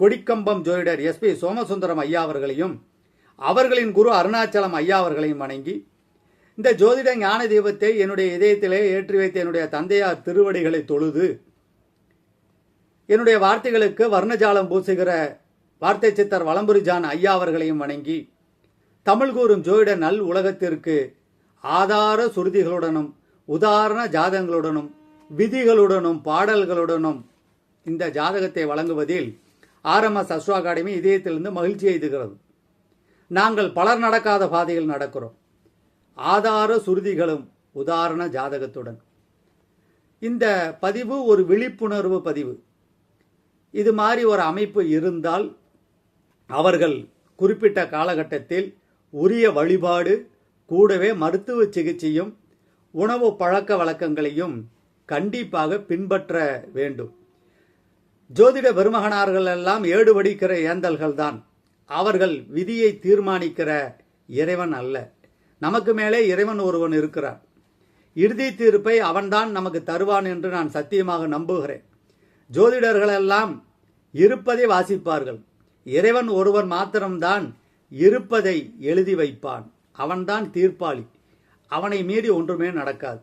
கொடிக்கம்பம் ஜோதிடர் எஸ்பி சோமசுந்தரம் ஐயா அவர்களையும் அவர்களின் குரு அருணாச்சலம் ஐயா அவர்களையும் வணங்கி இந்த ஜோதிட ஞான தீபத்தை என்னுடைய இதயத்திலே ஏற்றி வைத்த என்னுடைய தந்தையார் திருவடிகளை தொழுது என்னுடைய வார்த்தைகளுக்கு வர்ணஜாலம் பூசுகிற வார்த்தை சித்தர் வளம்புரிஜான் ஐயா அவர்களையும் வணங்கி தமிழ் கூறும் ஜோதிட நல் உலகத்திற்கு ஆதார சுருதிகளுடனும் உதாரண ஜாதகங்களுடனும் விதிகளுடனும் பாடல்களுடனும் இந்த ஜாதகத்தை வழங்குவதில் ஆர்எம்எஸ் அஸ்ரோ அகாடமி இதயத்திலிருந்து மகிழ்ச்சி எய்துகிறது. நாங்கள் பலர் நடக்காத பாதையில் நடக்கிறோம். ஆதார சுருதிகளும் உதாரண ஜாதகத்துடன். இந்த பதிவு ஒரு விழிப்புணர்வு பதிவு. இது மாதிரி ஒரு அமைப்பு இருந்தால் அவர்கள் குறிப்பிட்ட காலகட்டத்தில் உரிய வழிபாடு கூடவே மருத்துவ சிகிச்சையும் உணவு பழக்க வழக்கங்களையும் கண்டிப்பாக பின்பற்ற வேண்டும். ஜோதிட பெருமகனார்கள் எல்லாம் ஏடு வடிக்கிற ஏந்தல்கள் தான் அவர்கள் விதியை தீர்மானிக்கிற இறைவன் அல்ல. நமக்கு மேலே இறைவன் ஒருவன் இருக்கிறான். இறுதி தீர்ப்பை அவன்தான் நமக்கு தருவான் என்று நான் சத்தியமாக நம்புகிறேன். ஜோதிடர்களெல்லாம் இருப்பதை வாசிப்பார்கள். இறைவன் ஒருவன் மாத்திரம்தான் இருப்பதை எழுதி வைப்பான். அவன்தான் தீர்ப்பாளி. அவனை மீறி ஒன்றுமே நடக்காது.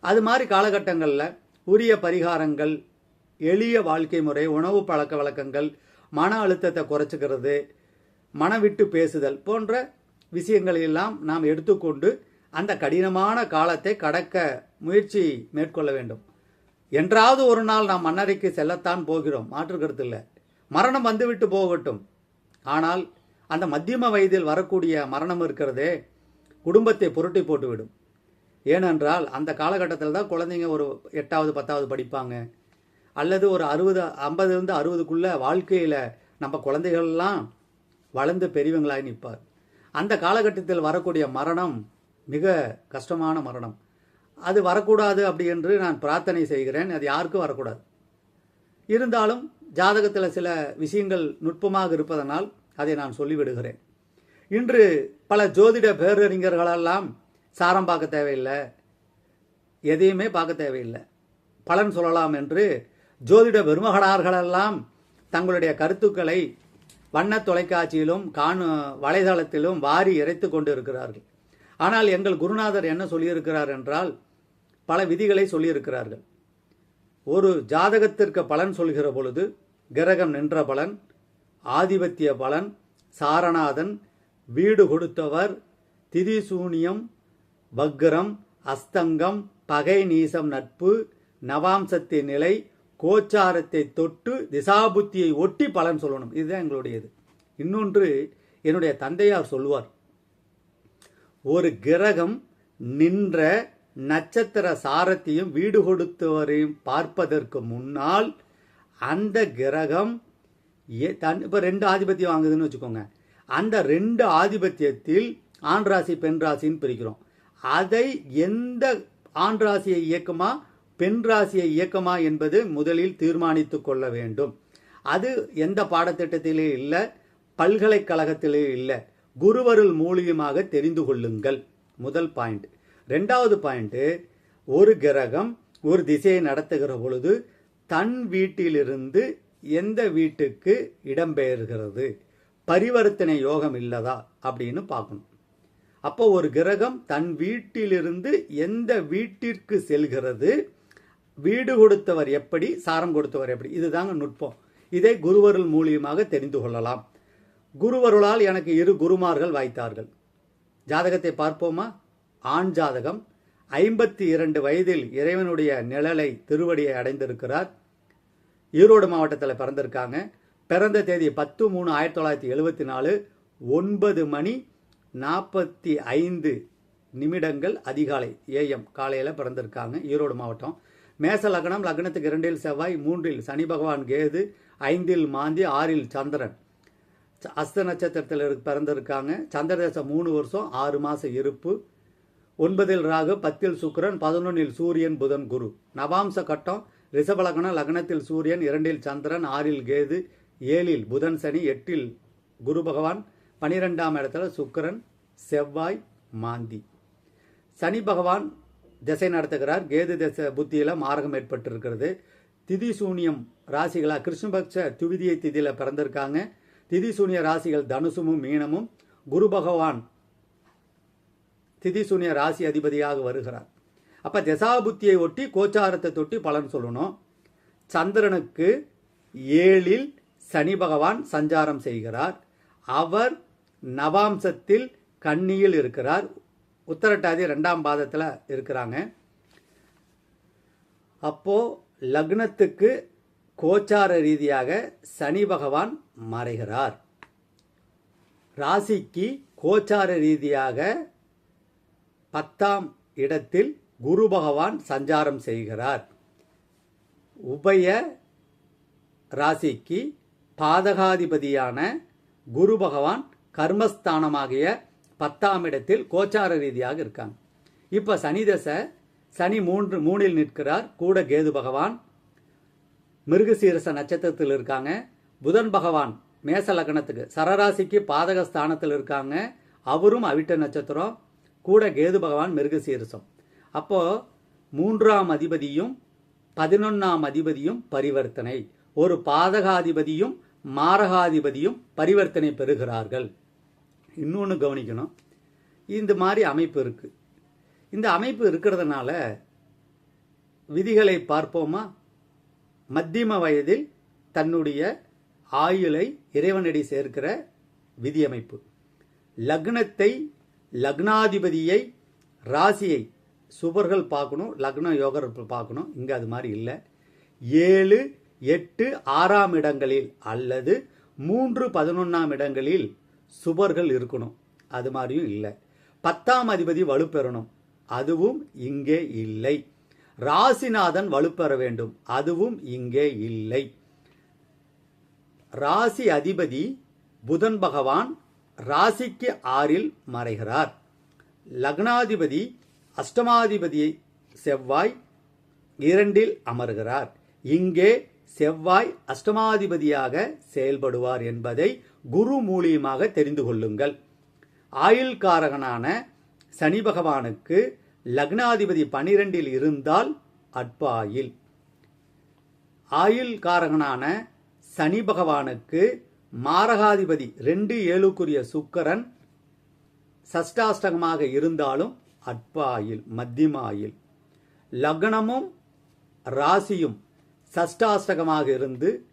அது மாதிரி காலகட்டங்களில் உரிய பரிகாரங்கள் எளிய வாழ்க்கை முறை உணவு பழக்க வழக்கங்கள் மன அழுத்தத்தை குறைச்சிக்கிறது மனவிட்டு பேசுதல் போன்ற விஷயங்களை எல்லாம் நாம் எடுத்துக்கொண்டு அந்த கடினமான காலத்தை கடக்க முயற்சி மேற்கொள்ள வேண்டும். என்றாவது ஒரு நாள் நாம் மன்னரைக்கு செல்லத்தான் போகிறோம். மாற்று கருத்து இல்லை. மரணம் வந்துவிட்டு போகட்டும். ஆனால் அந்த மத்தியம வயதில் வரக்கூடிய மரணம் இருக்கிறதே குடும்பத்தை புரட்டி போட்டுவிடும். ஏனென்றால் அந்த காலகட்டத்தில் தான் குழந்தைங்க ஒரு எட்டாவது பத்தாவது படிப்பாங்க. அல்லது ஒரு அறுபது ஐம்பதுலேருந்து அறுபதுக்குள்ள வாழ்க்கையில் நம்ம குழந்தைகள்லாம் வளர்ந்து பெரியவங்களாய் நிற்பார். அந்த காலகட்டத்தில் வரக்கூடிய மரணம் மிக கஷ்டமான மரணம். அது வரக்கூடாது அப்படி என்று நான் பிரார்த்தனை செய்கிறேன். அது யாருக்கும் வரக்கூடாது. இருந்தாலும் ஜாதகத்தில் சில விஷயங்கள் நுட்பமாக இருப்பதனால் அதை நான் சொல்லிவிடுகிறேன். இன்று பல ஜோதிட பேரறிஞர்களெல்லாம் சாரம் பார்க்க தேவையில்லை. எதையுமே பார்க்க தேவையில்லை. பலன் சொல்லலாம் என்று ஜோதிட பெருமகனார்களெல்லாம் தங்களுடைய கருத்துக்களை வண்ண தொலைக்காட்சியிலும் காணு வலைதளத்திலும் வாரி இறைத்து கொண்டு இருக்கிறார்கள் ஆனால் எங்கள் குருநாதர் என்ன சொல்லியிருக்கிறார் என்றால் பல விதிகளை சொல்லியிருக்கிறார்கள். ஒரு ஜாதகத்திற்கு பலன் சொல்கிற பொழுது கிரகம் நின்ற பலன் ஆதிபத்திய பலன் சாரநாதன் வீடு கொடுத்தவர் திதிசூனியம் வக்ரம் அஸ்தங்கம் பகை நீசம் நட்பு நவாம்சத்தின் நிலை கோச்சாரத்தை தொட்டு திசாபுத்தியை ஒட்டி பலன் சொல்லணும். இதுதான் எங்களுடையது. இன்னொன்று என்னுடைய தந்தையார் சொல்லுவார் ஒரு கிரகம் நின்ற நட்சத்திர சாரத்தையும் வீடு கொடுத்தவரையும் பார்ப்பதற்கு முன்னால் அந்த கிரகம் தன் இப்போ ரெண்டு ஆதிபத்தியம் வாங்குதுன்னு வச்சுக்கோங்க. அந்த ரெண்டு ஆதிபத்தியத்தில் ஆண் ராசி பெண் ராசின்னு பிரிக்கிறோம். அதை எந்த ஆண் ராசியை இயக்குமா? பெண் ராசியை இயக்கமா என்பது முதலில் தீர்மானித்து கொள்ள வேண்டும். அது எந்த பாடத்திட்டத்திலே இல்லை பல்கலைக்கழகத்திலே இல்லை. குருவருள் மூலியமாக தெரிந்து கொள்ளுங்கள். முதல் பாயிண்ட் ரெண்டாவது பாயிண்ட்டு ஒரு கிரகம் ஒரு திசையை நடத்துகிற பொழுது தன் வீட்டிலிருந்து எந்த வீட்டுக்கு இடம்பெயர்கிறது? பரிவர்த்தனை யோகம் இல்லதா? அப்படின்னு பார்க்கணும். அப்போ ஒரு கிரகம் தன் வீட்டிலிருந்து எந்த வீட்டிற்கு செல்கிறது? வீடு கொடுத்தவர் எப்படி சாரம் கொடுத்தவர் எப்படி இதுதாங்க நுட்பம். இதை குருவருள் மூலியமாக தெரிந்து கொள்ளலாம். குருவருளால் எனக்கு இரு குருமார்கள் வாய்த்தார்கள். ஜாதகத்தை பார்ப்போமா? ஆண் ஜாதகம். ஐம்பத்தி இரண்டு வயதில் இறைவனுடைய நிழலை திருவடியை அடைந்திருக்கிறார். ஈரோடு மாவட்டத்தில் பிறந்திருக்காங்க. பிறந்த தேதி பத்து மூணு ஆயிரத்தி தொள்ளாயிரத்தி எழுபத்தி நாலு ஒன்பது மணி நாற்பத்தி ஐந்து நிமிடங்கள் அதிகாலை ஏஎம் காலையில் பிறந்திருக்காங்க ஈரோடு மாவட்டம். மேச லக்னம் லக்னத்துக்கு இரண்டில் செவ்வாய் மூன்றில் சனி பகவான் கேது ஐந்தில் மாந்தி ஆறில் சந்திரன். ச- அஸ்த நட்சத்திரத்தில் பிறந்திருக்காங்க. சந்திரதேசம் மூணு வருஷம் ஆறு மாதம் இருப்பு. ஒன்பதில் ராகு பத்தில் சுக்கிரன் பதினொன்னில் சூரியன் புதன் குரு. நவாம்ச கட்டம் ரிஷபலக்னம் லக்னத்தில் சூரியன் இரண்டில் சந்திரன் ஆறில் கேது ஏழில் புதன் சனி எட்டில் குரு பகவான் பனிரெண்டாம் இடத்துல சுக்கிரன் செவ்வாய் மாந்தி. சனி பகவான் திசை நடத்துகிறார். கேது திசை புத்தியில மாரகம் ஏற்பட்டிருக்கிறது. திதி சூனியம் ராசிகளா கிருஷ்ணபக்ஷ துவிதியை திதியில பிறந்திருக்காங்க. திதி சூனிய ராசிகள் தனுசுமும் மீனமும் குரு பகவான் திதி சூனிய ராசி அதிபதியாக வருகிறார். அப்ப திசாபுத்தியை ஒட்டி கோச்சாரத்தை தொட்டி பலன் சொல்லணும். சந்திரனுக்கு ஏழில் சனி பகவான் சஞ்சாரம் செய்கிறார். அவர் நவாம்சத்தில் கன்னியில் இருக்கிறார். உத்தரட்டாதி ரெண்டாம் பாதத்தில் இருக்கிறாங்க. அப்போது லக்னத்துக்கு கோச்சார ரீதியாக சனி பகவான் மறைகிறார். ராசிக்கு கோச்சார ரீதியாக பத்தாம் இடத்தில் குரு பகவான் சஞ்சாரம் செய்கிறார். உபய ராசிக்கு பாதகாதிபதியான குரு பகவான் கர்மஸ்தானமாகிய பத்தாம் இடத்தில் கோச்சார ரீதியாக இருக்காங்க. இப்ப சனி தசை சனி மூன்று மூணில் நிற்கிறார். கூட கேது பகவான் மிருகசீரச நட்சத்திரத்தில் இருக்காங்க. புதன் பகவான் மேச லக்னத்துக்கு சரராசிக்கு பாதக ஸ்தானத்தில் இருக்காங்க. அவரும் அவிட்ட நட்சத்திரம் கூட கேது பகவான் மிருகசீரசம். அப்போ மூன்றாம் அதிபதியும் பதினொன்றாம் அதிபதியும் பரிவர்த்தனை. ஒரு பாதகாதிபதியும் மாரகாதிபதியும் பரிவர்த்தனை பெறுகிறார்கள். இன்னொன்று கவனிக்கணும். இந்த மாதிரி அமைப்பு இருக்குது இந்த அமைப்பு இருக்கிறதுனால விதிகளை பார்ப்போமா? மத்தியம வயதில் தன்னுடைய ஆயுளை இறைவனடி சேர்க்கிற விதியமைப்பு. லக்னத்தை லக்னாதிபதியை ராசியை சுபர்கள் பார்க்கணும் லக்ன யோகர் பார்க்கணும். இங்கே அது மாதிரி இல்லை. ஏழு எட்டு ஆறாம் இடங்களில் அல்லது மூன்று பதினொன்றாம் இடங்களில் சுவர்கள் இருக்கணும். அது மாதிரியும் இல்லை. பத்தாம் அதிபதி வலுப்பெறணும். அதுவும் இங்கே இல்லை. ராசிநாதன் வலுப்பெற வேண்டும். அதுவும் இங்கே இல்லை. ராசி அதிபதி புதன் பகவான் ராசிக்கு ஆறில் மறைகிறார். லக்னாதிபதி அஷ்டமாதிபதி செவ்வாய் இரண்டில் அமர்கிறார். இங்கே செவ்வாய் அஷ்டமாதிபதியாக செயல்படுவார் என்பதை குரு மூலியமாக தெரிந்து கொள்ளுங்கள். ஆயுள்காரகனான சனி பகவானுக்கு லக்னாதிபதி பனிரெண்டில் இருந்தால் அட்பாயில். ஆயுள் காரகனான சனி பகவானுக்கு மாரகாதிபதி ரெண்டு ஏழுக்குரிய சுக்கரன் சஷ்டாஷ்டகமாக இருந்தாலும் அட்பாயில் மத்தியமாயில். ஆயில் லக்னமும் ராசியும் சஷ்டாஷ்டகமாக இருந்து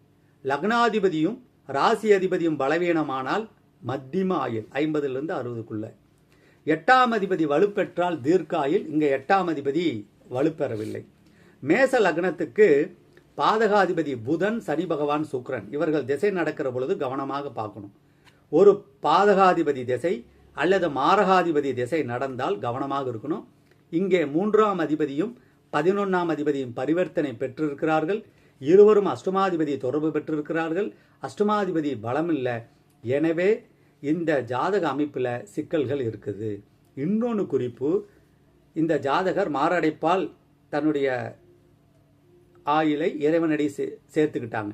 லக்னாதிபதியும் ராசி அதிபதியும் பலவீனமானால் மத்தியம ஆயுள் ஐம்பதுலேருந்து அறுபதுக்குள்ள. எட்டாம் அதிபதி வலுப்பெற்றால் தீர்க்காயில் இங்கே எட்டாம் அதிபதி வலுப்பெறவில்லை. மேச லக்னத்துக்கு பாதகாதிபதி புதன் சனி பகவான் சுக்ரன் இவர்கள் திசை நடக்கிற பொழுது கவனமாக பார்க்கணும். ஒரு பாதகாதிபதி திசை அல்லது மாரகாதிபதி திசை நடந்தால் கவனமாக இருக்கணும். இங்கே மூன்றாம் அதிபதியும் பதினொன்றாம் அதிபதியும் பரிவர்த்தனை பெற்றிருக்கிறார்கள். இருவரும் அஷ்டமாதிபதி தொடர்பு பெற்றிருக்கிறார்கள். அஷ்டமாதிபதி பலம் இல்லை எனவே இந்த ஜாதக அமைப்பில் சிக்கல்கள் இருக்குது. இன்னொன்று குறிப்பு இந்த ஜாதகர் மாரடைப்பால் தன்னுடைய ஆயிலை இறைவனடி சே- சேர்த்துக்கிட்டாங்க.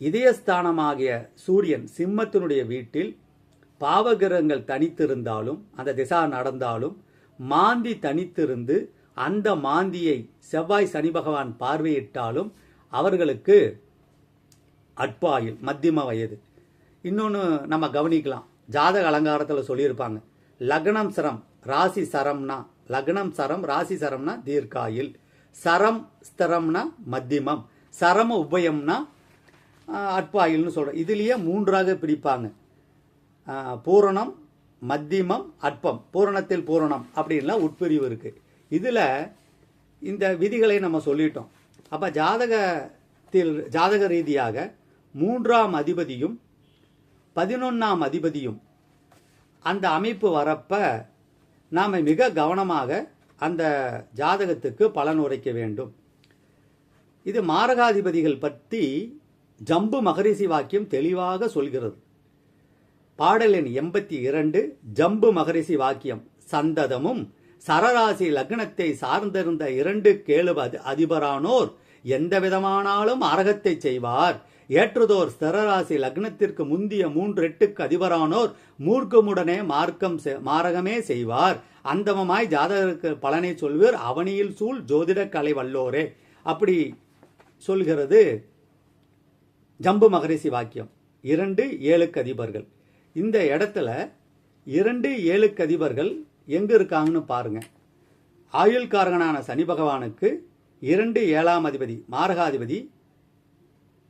இதயஸ்தானமாகிய சூரியன் சிம்மத்தினுடைய வீட்டில் பாவகிரகங்கள் தனித்திருந்தாலும் அந்த திசா நடந்தாலும் மாந்தி தனித்திருந்து அந்த மாந்தியை செவ்வாய் சனி பகவான் பார்வையிட்டாலும் அவர்களுக்கு அட்பாயில் மத்தியம வயது. இன்னொன்று நம்ம கவனிக்கலாம். ஜாதக அலங்காரத்தில் சொல்லியிருப்பாங்க. லக்னம் சரம் ராசி சரம்னா லக்னம் சரம் ராசி சரம்னா தீர்க்காயில். சரம் ஸ்தரம்னா மத்தியமம். சரம உபயம்னா அட்பாயில்னு சொல்கிறோம் இதுலேயே மூன்றாக பிடிப்பாங்க பூரணம் மத்தியமம் அற்பம். பூரணத்தில் பூரணம் அப்படின்லாம் உட்பிரிவு இருக்குது இதில் இந்த விதிகளை நம்ம சொல்லிட்டோம். அப்போ ஜாதகத்தில் ஜாதக ரீதியாக மூன்றாம் அதிபதியும் பதினொன்றாம் அதிபதியும் அந்த அமைப்பு வரப்ப நாம் மிக கவனமாக அந்த ஜாதகத்துக்கு பலன் உரைக்க வேண்டும். இது மாரகாதிபதிகள் பற்றி ஜம்பு மகரிஷி வாக்கியம் தெளிவாக சொல்கிறது. பாடல் எண் எண்பத்தி இரண்டு ஜம்பு மகரிஷி வாக்கியம் சந்ததமும் சரராசி லக்னத்தை சார்ந்திருந்த இரண்டு கேளு அதி- அதிபரானோர் எந்த விதமானாலும் அரகத்தை செய்வார். ஏற்றுதோர் ஸ்திரராசி லக்னத்திற்கு முந்திய மூன்று எட்டுக்கு அதிபரானோர் மூர்க்கமுடனே மார்க்கம் செ- மாரகமே செய்வார். அந்தமமாய் ஜாதகருக்கு பலனை சொல்வீர். அவனியில் சூழ் ஜோதிட கலை வல்லோரே. அப்படி சொல்கிறது ஜம்பு மகரிஷி வாக்கியம். இரண்டு ஏழுக்கு அதிபர்கள். இந்த இடத்துல இரண்டு ஏழுக்கு அதிபர்கள் எங்கே இருக்காங்கன்னு பாருங்கள் ஆயுள்காரகனான சனி பகவானுக்கு இரண்டு ஏழாம் அதிபதி மாரகாதிபதி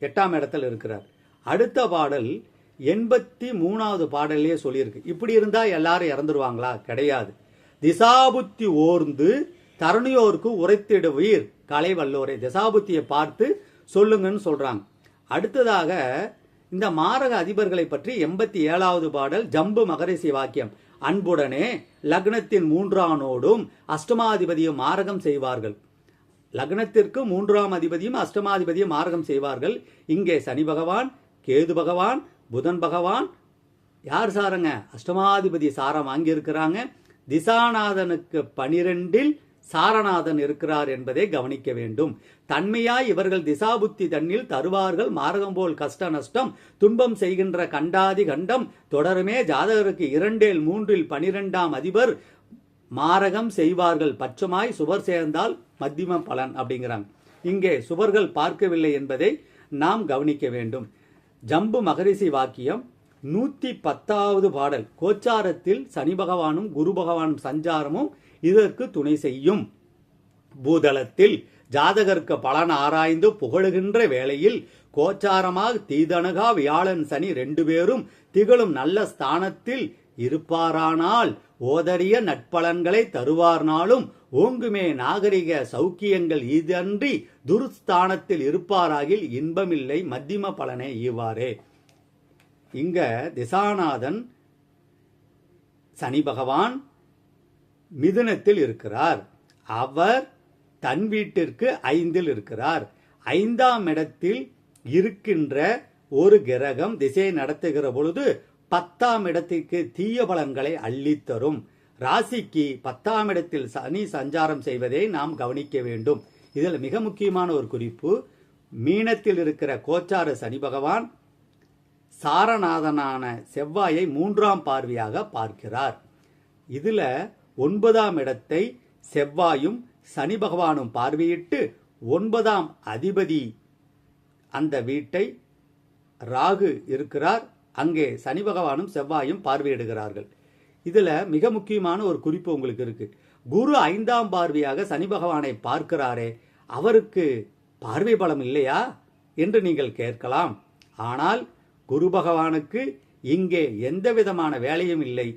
எட்டாம் இடத்தில் இருக்கிறார். அடுத்த பாடல் எண்பத்தி மூணாவது பாடல்லையே சொல்லியிருக்கு. இப்படி இருந்தால் எல்லாரும் இறந்துருவாங்களா? கிடையாது. திசாபுத்தி ஓர்ந்து தருணியோருக்கு உரைத்திடுவீர் கலை வல்லோரை திசாபுத்தியை பார்த்து சொல்லுங்கன்னு சொல்கிறாங்க அடுத்ததாக இந்த மாரக அதிபர்களை பற்றி எண்பத்தி ஏழாவது பாடல் ஜம்பு மகரிசி வாக்கியம். அன்புடனே லக்னத்தின் மூன்றானோடும் அஷ்டமாதிபதியும் மாரகம் செய்வார்கள். லக்னத்திற்கு மூன்றாம் அதிபதியும் அஷ்டமாதிபதியும் மாரகம் செய்வார்கள். இங்கே சனி பகவான் கேது பகவான் புதன் பகவான் யார் சாரங்க? அஷ்டமாதிபதி சாரம் வாங்கியிருக்கிறாங்க. திசாநாதனுக்கு பனிரெண்டில் சாரநாதன் இருக்கிறார் என்பதை கவனிக்க வேண்டும். தன்மையாய் இவர்கள் திசாபுத்தி தன்னில் தருவார்கள். மாரகம் போல் கஷ்ட நஷ்டம் துன்பம் செய்கின்ற கண்டாதி கண்டம். தொடருமே ஜாதகருக்கு இரண்டில் மூன்றில் பனிரெண்டாம் அதிபர். மாரகம் செய்வார்கள். பட்சமாய் சுவர் சேர்ந்தால் மத்தியம பலன் அப்படிங்கிறாங்க. இங்கே சுவர்கள் பார்க்கவில்லை என்பதை நாம் கவனிக்க வேண்டும். ஜம்பு மகரிஷி வாக்கியம் நூத்தி பத்தாவது பாடல். கோச்சாரத்தில் சனி பகவானும் குரு பகவானும் சஞ்சாரமும் இதற்கு துணை செய்யும். பூதளத்தில் ஜாதகருக்கு பலன் ஆராய்ந்து புகழுகின்ற வேளையில் கோச்சாரமாக தீதனகா வியாழன் சனி ரெண்டு பேரும் திகழும் நல்ல ஸ்தானத்தில் இருப்பாரானால் ஓதரிய நட்பலன்களை தருவார்னாலும் ஓங்குமே நாகரிக சௌக்கியங்கள் இதன்றி துருஸ்தானத்தில் இருப்பாராகில் இன்பமில்லை மத்தியம பலனை ஈவாரே. இங்க திசாநாதன் சனி பகவான் மிதுனத்தில் இருக்கிறார். அவர் தன் வீட்டிற்கு ஐந்தில் இருக்கிறார். ஐந்தாம் இடத்தில் இருக்கின்ற ஒரு கிரகம் திசை நடத்துகிற பொழுது பத்தாம் இடத்திற்கு தீய பலன்களை அள்ளித்தரும் ராசிக்கு பத்தாம் இடத்தில் சனி சஞ்சாரம் செய்வதை நாம் கவனிக்க வேண்டும். இதில் மிக முக்கியமான ஒரு குறிப்பு மீனத்தில் இருக்கிற கோச்சார சனி பகவான் சாரநாதனான செவ்வாயை மூன்றாம் பார்வையாக பார்க்கிறார். இதில் ஒன்பதாம் இடத்தை செவ்வாயும் சனி பகவானும் பார்வையிட்டு ஒன்பதாம் அதிபதி அந்த வீட்டை ராகு இருக்கிறார். அங்கே சனி பகவானும் செவ்வாயும் பார்வையிடுகிறார்கள். இதுல மிக முக்கியமான ஒரு குறிப்பு உங்களுக்கு இருக்கு. குரு ஐந்தாம் பார்வையாக சனி பகவானை பார்க்கிறாரே அவருக்கு பார்வை பலம் இல்லையா என்று நீங்கள் கேட்கலாம். ஆனால் குரு பகவானுக்கு இங்கே எந்த விதமான வேலையும் இல்லை.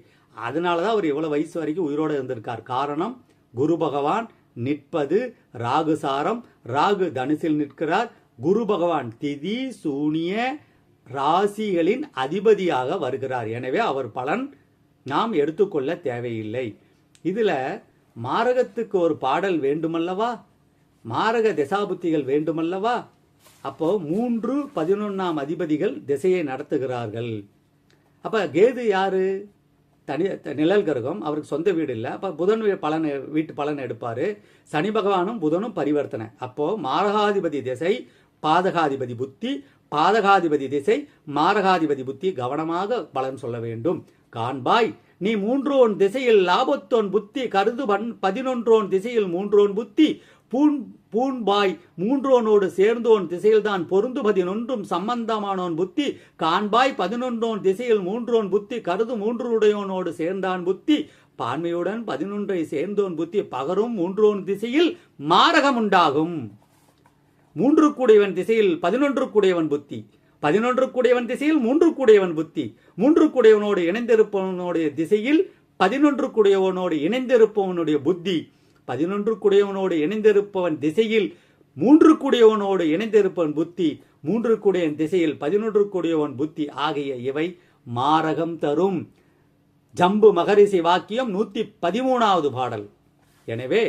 அதனால தான் அவர் இவ்வளோ வயசு வரைக்கும் உயிரோடு இருந்திருக்கார். காரணம் குரு பகவான் நிற்பது ராகு சாரம். ராகு தனுசில் நிற்கிறார். குரு பகவான் திதி சூனிய ராசிகளின் அதிபதியாக வருகிறார். எனவே அவர் பலன் நாம் எடுத்துக்கொள்ள தேவையில்லை. இதில் மாரகத்துக்கு ஒரு பாடல் வேண்டுமல்லவா? மாரக திசாபுத்திகள் வேண்டுமல்லவா? அப்போ மூன்று பதினொன்னாம் அதிபதிகள் திசையை நடத்துகிறார்கள். அப்ப கேது யாரு? தனி நிழல் கிரகம் அவருக்கு சொந்த வீடு இல்லை அப்போ புதன் பலன் வீட்டு பலன் எடுப்பார். சனி பகவானும் புதனும் பரிவர்த்தனை. அப்போது மாரகாதிபதி திசை பாதகாதிபதி புத்தி. பாதகாதிபதி திசை மாரகாதிபதி புத்தி. கவனமாக பலன் சொல்ல வேண்டும். காண்பாய் நீ மூன்றோன் திசையில் லாபத்தோன் புத்தி. கருதுபன் பதினொன்றோன் திசையில் மூன்றோன் புத்தி. பூன் பூன்பாய் மூன்றோனோடு சேர்ந்தோன் திசையில்தான் பொருந்து பதினொன்றும் சம்பந்தமானோன் புத்தி காண்பாய் பதினொன்றோன் திசையில் மூன்றோன் புத்தி கருது மூன்றுடையோனோடு சேர்ந்தான் புத்தி பான்மையுடன் பதினொன்றை சேர்ந்தோன் புத்தி பகரும் மூன்றோன் திசையில் மாரகம் உண்டாகும் மூன்று கூடையவன் திசையில் பதினொன்று கூடையவன் புத்தி பதினொன்று கூடையவன் திசையில் மூன்று கூடையவன் புத்தி மூன்று கூடையவனோடு இணைந்திருப்பவனுடைய திசையில் பதினொன்று கூடையவனோடு இணைந்திருப்பவனுடைய புத்தி பதினொன்று கூடையவனோடு இணைந்திருப்பவன் திசையில் மூன்று கூடையவனோடு இணைந்திருப்பவன் புத்தி மூன்று கூடியவன் திசையில் பதினொன்று கூடியவன் புத்தி ஆகிய இவை மாரகம் தரும். ஜம்பு மகரிசி வாக்கியம் நூத்தி பதிமூணாவது பாடல். எனவே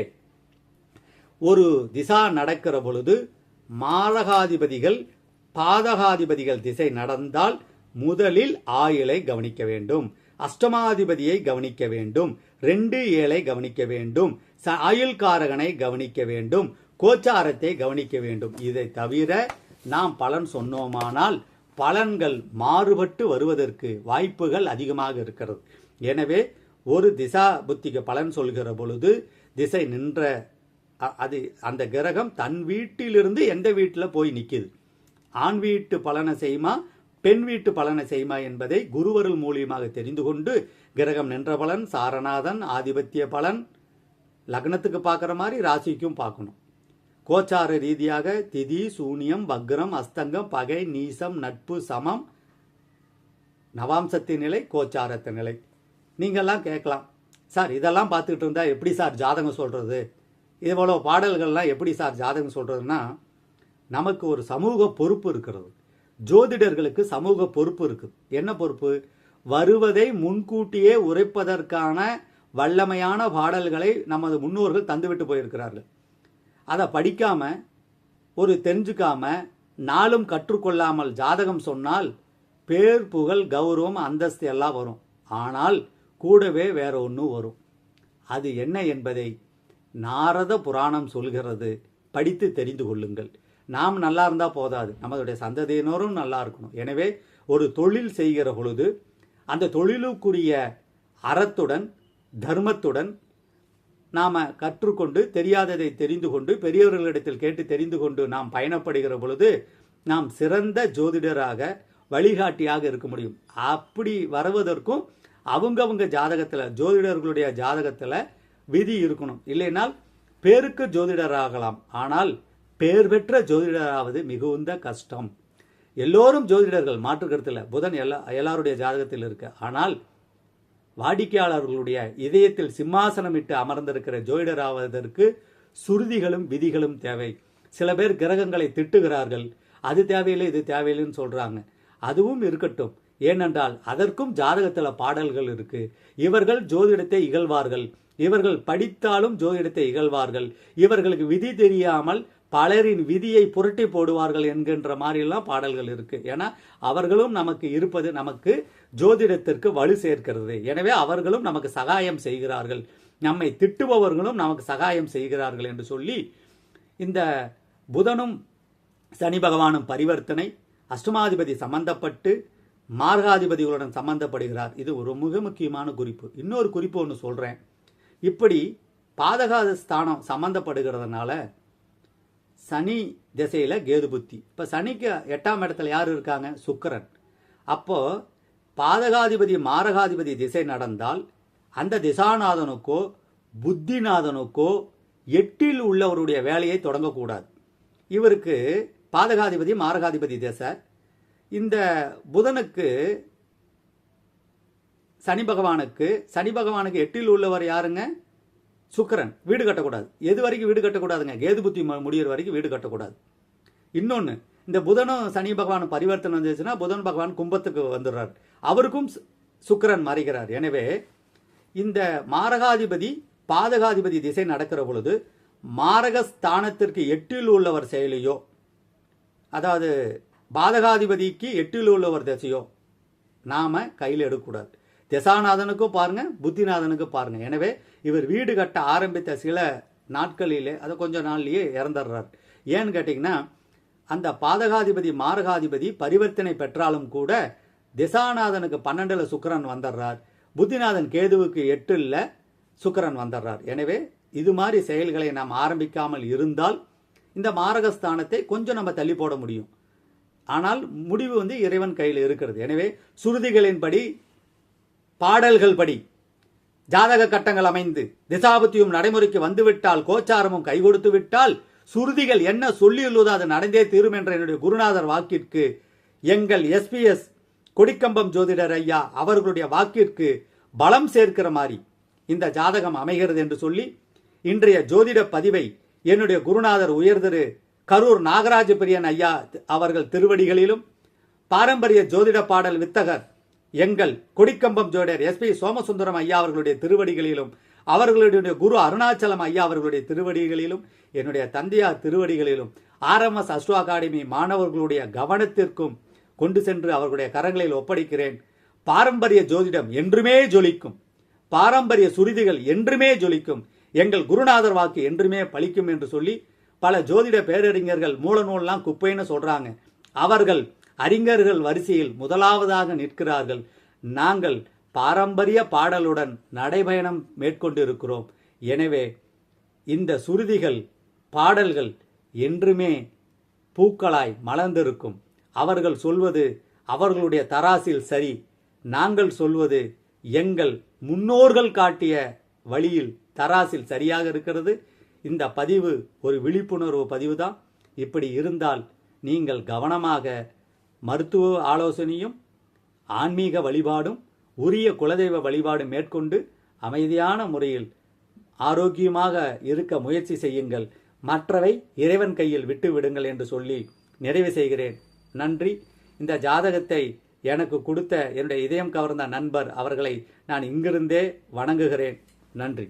ஒரு திசா நடக்கிற பொழுது மாரகாதிபதிகள் பாதகாதிபதிகள் திசை நடந்தால் முதலில் ஆயிலை கவனிக்க வேண்டும் அஷ்டமாதிபதியை கவனிக்க வேண்டும் ரெண்டு ஏழை கவனிக்க வேண்டும் ஆயுள்காரகனை கவனிக்க வேண்டும். கோச்சாரத்தை கவனிக்க வேண்டும். இதை தவிர நாம் பலன் சொன்னோமானால் பலன்கள் மாறுபட்டு வருவதற்கு வாய்ப்புகள் அதிகமாக இருக்கிறது. எனவே ஒரு திசா புத்திக்கு பலன் சொல்கிற பொழுது திசை நின்ற அது அந்த கிரகம் தன் வீட்டிலிருந்து எந்த வீட்டில் போய் நிற்கிது ஆண் வீட்டு பலனை செய்யுமா பெண் வீட்டு பலனை செய்யுமா என்பதை குருவருள் மூலியமாக தெரிந்து கொண்டு கிரகம் நின்ற பலன் சாரநாதன் ஆதிபத்திய பலன் லக்னத்துக்கு பார்க்குற மாதிரி ராசிக்கும் பார்க்கணும். கோச்சார ரீதியாக திதி சூனியம் வக்ரம் அஸ்தங்கம் பகை நீசம் நட்பு சமம். நவாம்சத்தின் நிலை கோச்சாரத்தின் நிலை. நீங்கள்லாம் கேட்கலாம். சார் இதெல்லாம் பார்த்துக்கிட்டு இருந்தால் எப்படி சார் ஜாதகம் சொல்றது? இவ்வளோ பாடல்கள்லாம் எப்படி சார் ஜாதகம் சொல்கிறதுன்னா நமக்கு ஒரு சமூக பொறுப்பு இருக்கிறது. ஜோதிடர்களுக்கு சமூக பொறுப்பு இருக்குது. என்ன பொறுப்பு? வருவதை முன்கூட்டியே உரைப்பதற்கான வல்லமையான பாடல்களை நமது முன்னோர்கள் தந்துவிட்டு போயிருக்கிறார்கள். அதை படிக்காம ஒரு தெரிஞ்சுக்காம நாளும் கற்றுக்கொள்ளாமல் ஜாதகம் சொன்னால் பேர் புகழ் கௌரவம் அந்தஸ்து எல்லாம் வரும். ஆனால் கூடவே வேற ஒன்று வரும். அது என்ன என்பதை நாரத புராணம் சொல்கிறது. படித்து தெரிந்து கொள்ளுங்கள். நாம் நல்லா இருந்தால் போதாது. நம்மளுடைய சந்ததியினரும் நல்லா இருக்கணும். எனவே ஒரு தொழில் செய்கிற பொழுது அந்த தொழிலுக்குரிய அறத்துடன் தர்மத்துடன் நாம் கற்றுக்கொண்டு தெரியாததை தெரிந்து கொண்டு பெரியவர்களிடத்தில் கேட்டு தெரிந்து கொண்டு நாம் பயணப்படுகிற பொழுது நாம் சிறந்த ஜோதிடராக வழிகாட்டியாக இருக்க முடியும். அப்படி வருவதற்கும் அவங்கவங்க ஜாதகத்தில் ஜோதிடர்களுடைய ஜாதகத்தில் விதி இருக்கணும். இல்லைனால் பேருக்கு ஜோதிடராகலாம். ஆனால் பேர் பெற்ற ஜோதிடராவது மிகுந்த கஷ்டம். எல்லோரும் ஜோதிடர்கள் மாற்றுக்கருத்தில் புதன் எல்லா எல்லாருடைய ஜாதகத்தில் இருக்கு. ஆனால் வாடிக்கையாளர்களுடைய இதயத்தில் சிம்மாசனமிட்டு அமர்ந்திருக்கிற ஜோதிடர் ஆவதற்கு சுருதிகளும் விதிகளும் தேவை. சில பேர் கிரகங்களை திட்டுகிறார்கள். அது தேவையில்லை இது தேவையில்லைன்னு சொல்றாங்க. அதுவும் இருக்கட்டும். ஏனென்றால் அதற்கும் ஜாதகத்தில் பாடல்கள் இருக்கு. இவர்கள் ஜோதிடத்தை இகழ்வார்கள். இவர்கள் படித்தாலும் ஜோதிடத்தை இகழ்வார்கள். இவர்களுக்கு விதி தெரியாமல் பலரின் விதியை புரட்டி போடுவார்கள் என்கின்ற மாதிரிலாம் பாடல்கள் இருக்கு. ஏன்னா அவர்களும் நமக்கு இருப்பது நமக்கு ஜோதிடத்திற்கு வலு சேர்க்கிறது. எனவே அவர்களும் நமக்கு சகாயம் செய்கிறார்கள். நம்மை திட்டுபவர்களும் நமக்கு சகாயம் செய்கிறார்கள் என்று சொல்லி இந்த புதனும் சனி பகவானும் பரிவர்த்தனை அஷ்டமாதிபதி சம்பந்தப்பட்டு மார்காதிபதிகளுடன் சம்பந்தப்படுகிறார். இது ஒரு மிக முக்கியமான குறிப்பு. இன்னொரு குறிப்பு ஒன்று சொல்கிறேன் இப்படி பாதகாத ஸ்தானம் சம்பந்தப்படுகிறதுனால சனி திசையில் கேது புத்தி. இப்போ சனிக்கு எட்டாம் இடத்துல யார் இருக்காங்க? சுக்கரன். அப்போது பாதகாதிபதி மாரகாதிபதி திசை நடந்தால் அந்த திசாநாதனுக்கோ புத்திநாதனுக்கோ எட்டில் உள்ளவருடைய வேலையை தொடங்கக்கூடாது. இவருக்கு பாதகாதிபதி மாரகாதிபதி திசை. இந்த புதனுக்கு சனி பகவானுக்கு சனி பகவானுக்கு எட்டில் உள்ளவர் யாருங்க? சுக்கிரன் வீடு கட்டக்கூடாது. எது வரைக்கும் வீடு கட்டக்கூடாதுங்க? கேது புத்தி மு- முடியிற வரைக்கும் வீடு கட்டக்கூடாது. இன்னொன்று இந்த புதனும் சனி பகவான் பரிவர்த்தனை வந்துச்சுன்னா புதன் பகவான் கும்பத்துக்கு வந்துடுறார். அவருக்கும் சு- மறைகிறார். எனவே இந்த மாரகாதிபதி பாதகாதிபதி திசை நடக்கிற பொழுது மாரகஸ்தானத்திற்கு எட்டில் உள்ளவர் செயலியோ அதாவது பாதகாதிபதிக்கு எட்டில் உள்ளவர் திசையோ நாம் கையில் எடுக்கக்கூடாது. திசாநாதனுக்கும் பாருங்க புத்திநாதனுக்கும் பாருங்க. எனவே இவர் வீடு கட்ட ஆரம்பித்த சில நாட்களிலே அதை கொஞ்ச நாள்லயே இறந்துடுறார். ஏன்னு கேட்டிங்கன்னா அந்த பாதகாதிபதி மாரகாதிபதி பரிவர்த்தனை பெற்றாலும் கூட திசாநாதனுக்கு பன்னெண்டுல சுக்கரன் வந்துடுறார். புத்திநாதன் கேதுவுக்கு எட்டுல சுக்கரன் வந்துடுறார். எனவே இது மாதிரி செயல்களை நாம் ஆரம்பிக்காமல் இருந்தால் இந்த மாரகஸ்தானத்தை கொஞ்சம் நம்ம தள்ளி போட முடியும். ஆனால் முடிவு வந்து இறைவன் கையில் இருக்கிறது. எனவே சுருதிகளின்படி பாடல்கள் படி. ஜாதக கட்டங்கள் அமைந்து திசாபத்தியும் நடைமுறைக்கு வந்துவிட்டால் கோச்சாரமும் கை கொடுத்து விட்டால் சுருதிகள் என்ன சொல்லியுள்ளதோ அது நடந்தே தீரும் என்ற என்னுடைய குருநாதர் வாக்கிற்கு எங்கள் எஸ்பிஎஸ் கொடிக்கம்பம் ஜோதிடர் ஐயா அவர்களுடைய வாக்கிற்கு பலம் சேர்க்கிற மாதிரி இந்த ஜாதகம் அமைகிறது என்று சொல்லி இன்றைய ஜோதிட பதிவை என்னுடைய குருநாதர் உயர்திரு கரூர் நாகராஜ பிரியன் ஐயா அவர்கள் திருவடிகளிலும் பாரம்பரிய ஜோதிட பாடல் வித்தகர் எங்கள் கொடிக்கம்பம் ஜோடர் எஸ்பி சோமசுந்தரம் ஐயா அவர்களுடைய திருவடிகளிலும் அவர்களுடைய குரு அருணாச்சலம் ஐயா அவர்களுடைய திருவடிகளிலும் என்னுடைய தந்தையார் திருவடிகளிலும் ஆர்எம்எஸ் அஸ்ட்ரோ அகாடமி மாணவர்களுடைய கவனத்திற்கும் கொண்டு சென்று அவர்களுடைய கரங்களில் ஒப்படைக்கிறேன். பாரம்பரிய ஜோதிடம் என்றுமே ஜொலிக்கும். பாரம்பரிய சுருதிகள் என்றுமே ஜொலிக்கும். எங்கள் குருநாதர் வாக்கு என்றுமே பலிக்கும் என்று சொல்லி பல ஜோதிட பேரறிஞர்கள் மூலநூல்லாம் குப்பைன்னு சொல்றாங்க. அவர்கள் அறிஞர்கள் வரிசையில் முதலாவதாக நிற்கிறார்கள். நாங்கள் பாரம்பரிய பாடலுடன் நடைபயணம் மேற்கொண்டிருக்கிறோம். எனவே இந்த சுருதிகள் பாடல்கள் என்றுமே பூக்களாய் மலர்ந்திருக்கும். அவர்கள் சொல்வது அவர்களுடைய தராசில் சரி. நாங்கள் சொல்வது எங்கள் முன்னோர்கள் காட்டிய வழியில் தராசில் சரியாக இருக்கிறது. இந்த பதிவு ஒரு விழிப்புணர்வு பதிவு தான் இப்படி இருந்தால் நீங்கள் கவனமாக மருத்துவ ஆலோசனையும் ஆன்மீக வழிபாடும் உரிய குலதெய்வ வழிபாடு மேற்கொண்டு அமைதியான முறையில் ஆரோக்கியமாக இருக்க முயற்சி செய்யுங்கள். மற்றவை இறைவன் கையில் விட்டு விடுங்கள் என்று சொல்லி நிறைவு செய்கிறேன். நன்றி. இந்த ஜாதகத்தை எனக்கு கொடுத்த என்னுடைய இதயம் கவர்ந்த நண்பர் அவர்களை நான் இங்கிருந்தே வணங்குகிறேன். நன்றி.